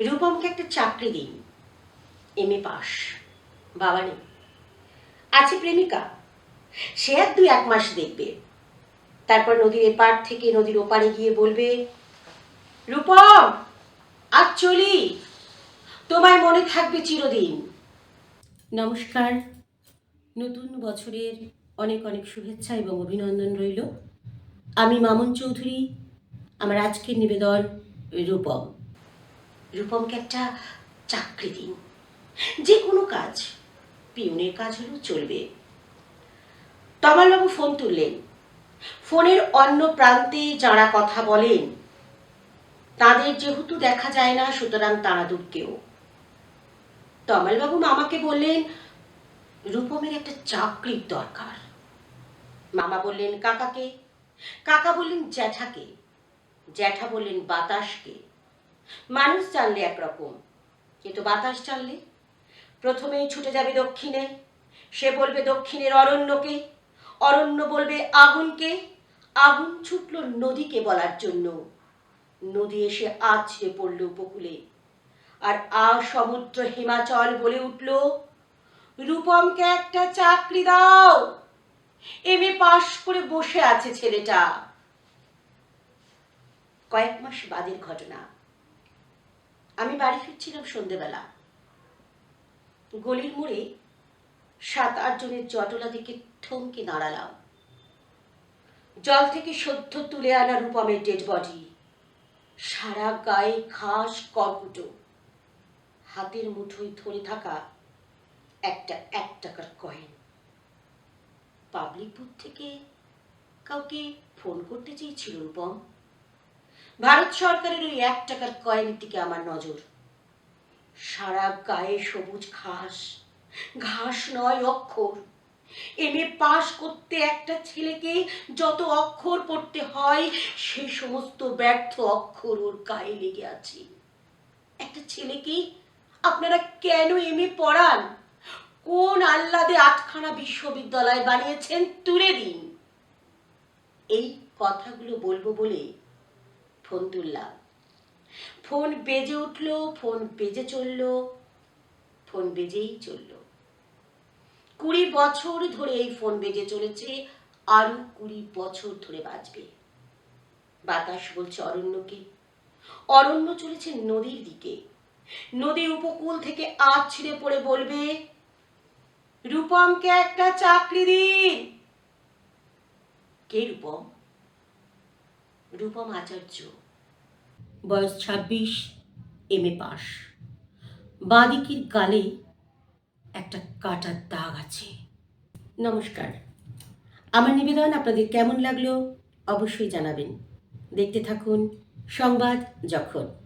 রূপমকে একটা চাকরি দিন। M A pass. বাবা নেই। আছে প্রেমিকা। সে আর দুই এক মাস দেখবে। তারপর নদীর এপার থেকে নদীর ওপারে গিয়ে বলবে, রূপম, আজ চলি। তোমায় মনে থাকবে চিরদিন। নমস্কার। নতুন বছরের অনেক অনেক শুভেচ্ছা এবং অভিনন্দন রইল। আমি মামুন চৌধুরী। আমার আজকের নিবেদন রূপম। রূপমকে একটা চাকরি দিন। যে কোনো কাজ, পিউনের কাজ হলেও চলবে। তমালবাবু ফোন তুললেন। ফোনের অন্য প্রান্তে যারা কথা বলেন, তাদের যেহেতু দেখা যায় না, সুতরাং তারা দুঃখেও তমালবাবু মামাকে বললেন, রূপমের একটা চাকরির দরকার। মামা বললেন, কাকাকে? কাকা বললেন, জ্যাঠাকে। জ্যাঠা বললেন, বাতাসকে। মানুষ জানলে একরকম, কিন্তু বাতাস জানলে প্রথমেই ছুটে যাবে দক্ষিণে। সে বলবে দক্ষিণের অরণ্যকে, অরণ্য বলবে আগুনকে। আগুন ছুটল নদীকে বলার জন্য। নদী এসে আছড়ে পড়ল উপকূলে। আর আ সমুদ্র হিমাচল বলে উঠল, রূপমকে একটা চাকরি দাও। এম এ পাশ করে বসে আছে ছেলেটা। কয়েক মাস বাদের ঘটনা। আমি বাড়ি ফিরছিলাম সন্ধেবেলা। গলির মোড়ে সাত, আট জনের জটলা দিকে থমকে দাঁড়ালাম। জল থেকে সদ্য তুলে আনা রূপমের ডেড বডি সারা গায়ে ঘাস, কর্কুটো। হাতের মুঠোয় ধরে থাকা একটা এক টাকার কয়েন পাবলিক বুথ থেকে কাউকে ফোন করতে চেয়েছিল রূপম। ভারত সরকারের ওই এক টাকার কয়েনের দিকে আমার নজর। সারা গায়ে সবুজ ঘাস ঘাস নয় অক্ষর। এম এ পাশ করতে একটা ছেলেকে যত অক্ষর পড়তে হয় সেই সমস্ত ব্যর্থ অক্ষর ওর গায়ে লেগে আছে। একটা ছেলেকে আপনারা কেন এম এ পড়ান? কোন আহ্লাদে আটখানা বিশ্ববিদ্যালয় বানিয়েছেন? তুলে দিন। এই কথাগুলো বলব বলে ফোন তুললাম। ফোন বেজে উঠল, ফোন বেজে চলল, ফোন বেজেই চলল। কুড়ি বছর ধরে এই ফোন বেজে চলেছে, আরও কুড়ি বছর ধরে বাজবে। বাতাস বলছে অরণ্যকে। অরণ্য চলেছে নদীর দিকে। নদীর উপকূল থেকে আজ ছিঁড়ে পড়ে বলবে, রূপমকে একটা চাকরি দিন। কে রূপম? রূপম আচার্য। বয়স ছাব্বিশ, এম এ পাস বাঁদিকের গালে একটা কাটার দাগ আছে। নমস্কার। আমার নিবেদন আপনাদের কেমন লাগল অবশ্যই জানাবেন। দেখতে থাকুন সংবাদ যখন।